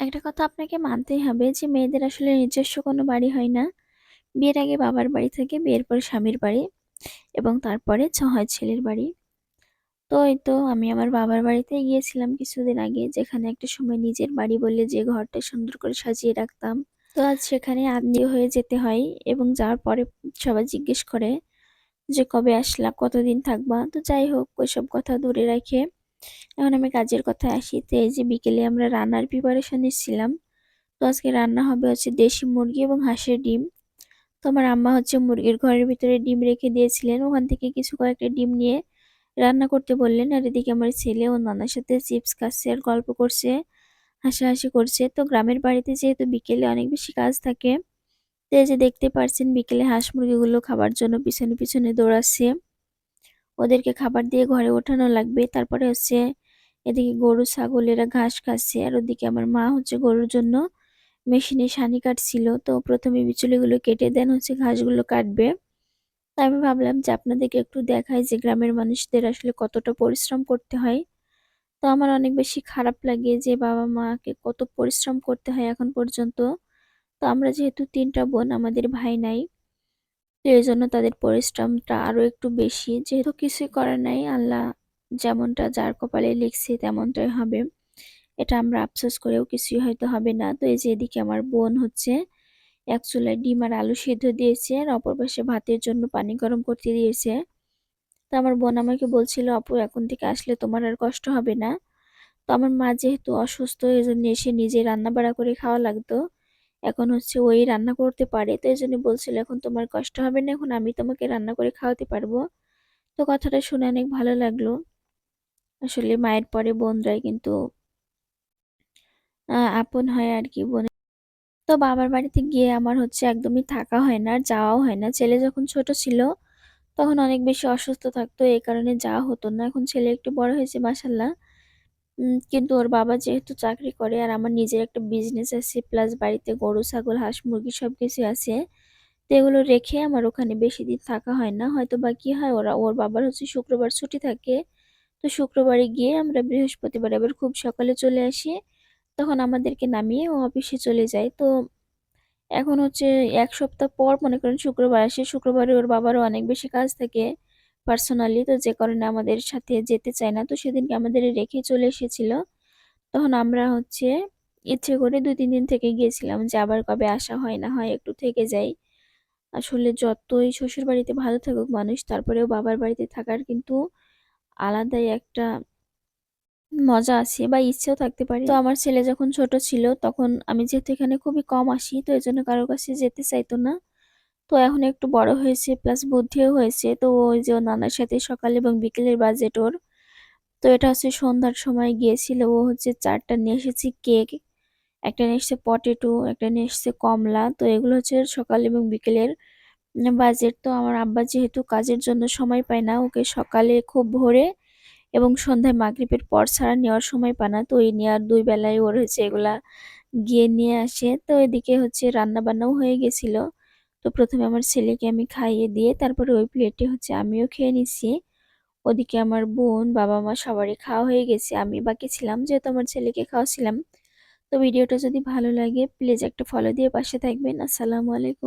একটা কথা আপনাকে মানতেই হবে যে মেয়েদের আসলে নিজস্ব কোনো বাড়ি হয় না। বিয়ের আগে বাবার বাড়ি থাকে, বিয়ের পরে স্বামীর বাড়ি এবং তারপরে ছ হয় ছেলের বাড়ি। তো এই তো আমি আমার বাবার বাড়িতে গিয়েছিলাম কিছুদিন আগে যেখানে একটা সময় নিজের বাড়ি বলে যে ঘরটা সুন্দর করে সাজিয়ে রাখতাম। তো আজ সেখানে আত্মীয় হয়ে যেতে হয় এবং যাওয়ার পরে সবাই জিজ্ঞেস করে যে কবে আসলা কতদিন থাকবা তো যাই হোক ওইসব কথা দূরে রেখে এখন আমি কাজের কথায় আসি। তো এই যে বিকেলে আমরা রান্নার প্রিপারেশন ছিলাম। তো আজকে রান্না হবে হচ্ছে দেশি মুরগি এবং হাঁসের ডিম। তো আমার আম্মা হচ্ছে মুরগির ঘরের ভিতরে ডিম রেখে দিয়েছিলেন। ওখান থেকে কিছু কয়েকটা ডিম নিয়ে রান্না করতে বললেন। আর এদিকে আমার ছেলে ও নানার সাথে চিপস খাচ্ছে আর গল্প করছে, হাসাহাসি করছে। তো গ্রামের বাড়িতে যেহেতু বিকেলে অনেক বেশি কাজ থাকে, তো এই যে দেখতে পারছেন বিকেলে হাঁস মুরগিগুলো খাবার জন্য পিছনে পিছনে দৌড়াচ্ছে। ওদেরকে খাবার দিয়ে ঘরে ওঠানো লাগবে। তারপরে হচ্ছে এদিকে গরু, ছাগল, এরা ঘাস খাচ্ছে। আর ওদিকে আমার মা হচ্ছে গরুর জন্য মেশিনে সানি কাটছিল। তো প্রথমে বিচুলিগুলো কেটে দেন, হচ্ছে ঘাসগুলো কাটবে। তা আমি ভাবলাম যে আপনাদেরকে একটু দেখাই যে গ্রামের মানুষদের আসলে কতটা পরিশ্রম করতে হয়। তো আমার অনেক বেশি খারাপ লাগে যে বাবা মাকে কত পরিশ্রম করতে হয় এখন পর্যন্ত। তো আমরা যেহেতু তিনটা বোন, আমাদের ভাই নাই এই জন্য তাদের পরিশ্রমটা আরও একটু বেশি। যেহেতু কিছুই করার নাই, আল্লাহ যেমনটা যার কপালে লিখছে তেমনটাই হবে। এটা আমরা আফসোস করেও কিছুই হয়তো হবে না। তো এই যে এদিকে আমার বোন হচ্ছে, এক চুলায় ডিম আর আলু সিদ্ধ দিয়েছে আর অপর পাশে ভাতের জন্য পানি গরম করতে দিয়েছে। তো আমার বোন আমাকে বলছিল আপু এখন থেকে আসলে তোমার আর কষ্ট হবে না। তো আমার মা যেহেতু অসুস্থ এই জন্য এসে নিজে রান্না বাড়া করে খাওয়া লাগতো। এখন হচ্ছে ওই রান্না করতে পারে। তো এই জন্য বলছিল, এখন তোমার কষ্ট হবে না, এখন আমি তোমাকে রান্না করে খাওয়াতে পারব। তো কথাটা শুনে অনেক ভালো লাগল। আসলে মায়ের পরে বোনরাই কিন্তু আপন হয় আর কি বোনের। তো বাবার বাড়িতে গিয়ে আমার হচ্ছে একদমই থাকা হয় না, আর যাওয়াও হয় না। ছেলে যখন ছোট ছিল, তখন অনেক বেশি অসুস্থ থাকতো, এই কারণে যাওয়া হতো না। এখন ছেলে একটু বড় হয়েছে মাসাল্লাহ কিন্তু ওর বাবা যেহেতু চাকরি করে আর আমার নিজের একটা বিজনেস আছে প্লাস বাড়িতে গরু, ছাগল, হাঁস, মুরগি সব কিছু আছে, তো এগুলো রেখে আমার ওখানে বেশি দিন থাকা হয় না। হয়তো বা কী হয়, ওরা, ওর বাবার হচ্ছে শুক্রবার ছুটি থাকে, তো শুক্রবারে গিয়ে আমরা বৃহস্পতিবার এবার খুব সকালে চলে আসি, তখন আমাদেরকে নামিয়ে ও অফিসে চলে যায়। তো এখন হচ্ছে এক সপ্তাহ পর মনে করেন শুক্রবার আসে, শুক্রবারে ওর বাবারও অনেক বেশি কাজ থাকে পার্সোনালি তো যে কারণে আমাদের সাথে যেতে চায় না, তো সেদিনকে আমাদের রেখে চলে এসেছিল। তখন আমরা হচ্ছে ইচ্ছে করে দুই, তিন দিন থেকে গিয়েছিলাম যে আবার কবে আসা হয় না হয় একটু থেকে যাই। আসলে যতই শ্বশুর বাড়িতে ভালো থাকুক মানুষ, তারপরেও বাবার বাড়িতে থাকার কিন্তু আলাদাই একটা মজা আছে বা ইচ্ছেও থাকতে পারে। তো আমার ছেলে যখন ছোট ছিল, তখন আমি যেহেতু এখানে খুবই কম আসি, তো এই জন্য কারোর কাছে যেতে চাইতো না। তো এখন একটু বড় হয়েছে প্লাস বুদ্ধিও হয়েছে। তো ওই যে নানার সাথে সকাল এবং বিকেলের বাজেট ওর। তো এটা হচ্ছে সন্ধ্যার সময় গিয়েছিল। ও হচ্ছে চারটা নিয়ে এসেছি কেক একটা নিয়ে এসছে পটেটো একটা নিয়ে এসছে কমলা। তো এগুলো হচ্ছে সকাল এবং বিকেলের বাজেট তো আমার আব্বা যেহেতু কাজের জন্য সময় পায় না, ওকে সকালে খুব ভোরে এবং সন্ধ্যায় মাগরিবের পর ছাড়া নেওয়ার সময় পায় না। তো এই নেওয়ার দুই বেলায় ওর হচ্ছে এগুলা গিয়ে নিয়ে আসে। তো এদিকে হচ্ছে রান্না বান্নাও হয়ে গেছিল। তো প্রথমে আমার ছেলেকে আমি খাইয়ে দিয়ে তারপরে ওই প্লেটে হচ্ছে আমিও খেয়ে নিচ্ছি ওদিকে আমার বোন, বাবা মা সবারই খাওয়া হয়ে গেছে। আমি বাকি ছিলাম, যেহেতু আমার ছেলেকে খাওয়াছিলাম। তো ভিডিওটা যদি ভালো লাগে প্লিজ একটা ফলো দিয়ে পাশে থাকবেন। আসসালামু আলাইকুম।